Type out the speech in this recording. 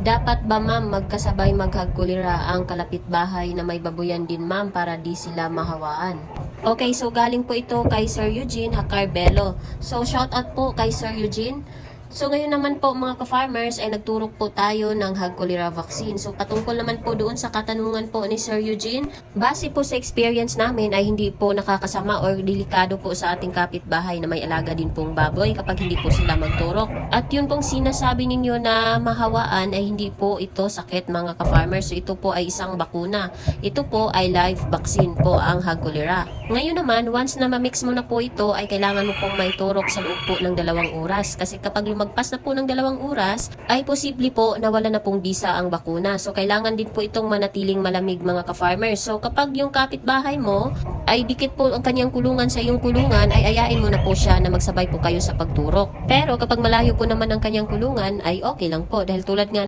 Dapat ba ma'am magkasabay maghagkulira ang kalapit bahay na may babuyan din ma'am para di sila mahawaan? Okay, so galing po ito kay Sir Eugene Hacarbelo. So shout out po kay Sir Eugene. So ngayon naman po mga ka-farmers ay nagturok po tayo ng hag cholera vaccine. So patungkol naman po doon sa katanungan po ni Sir Eugene, base po sa experience namin ay hindi po nakakasama or delikado po sa ating kapitbahay na may alaga din pong baboy kapag hindi po sila magturok. At yun pong sinasabi ninyo na mahawaan ay hindi po ito sakit mga ka-farmers. So ito po ay isang bakuna. Ito po ay live vaccine po ang hag cholera. Ngayon naman, once na ma-mix mo na po ito ay kailangan mo pong may turok sa loob po ng dalawang oras. Kasi kapag lumagpas na po ng dalawang oras, ay posible po na wala na pong bisa ang bakuna. So, kailangan din po itong manatiling malamig mga ka-farmers. So, kapag yung kapitbahay mo ay dikit po ang kanyang kulungan sa iyong kulungan, ay ayain mo na po siya na magsabay po kayo sa pagturok. Pero kapag malayo po naman ang kanyang kulungan, ay okay lang po. Dahil tulad nga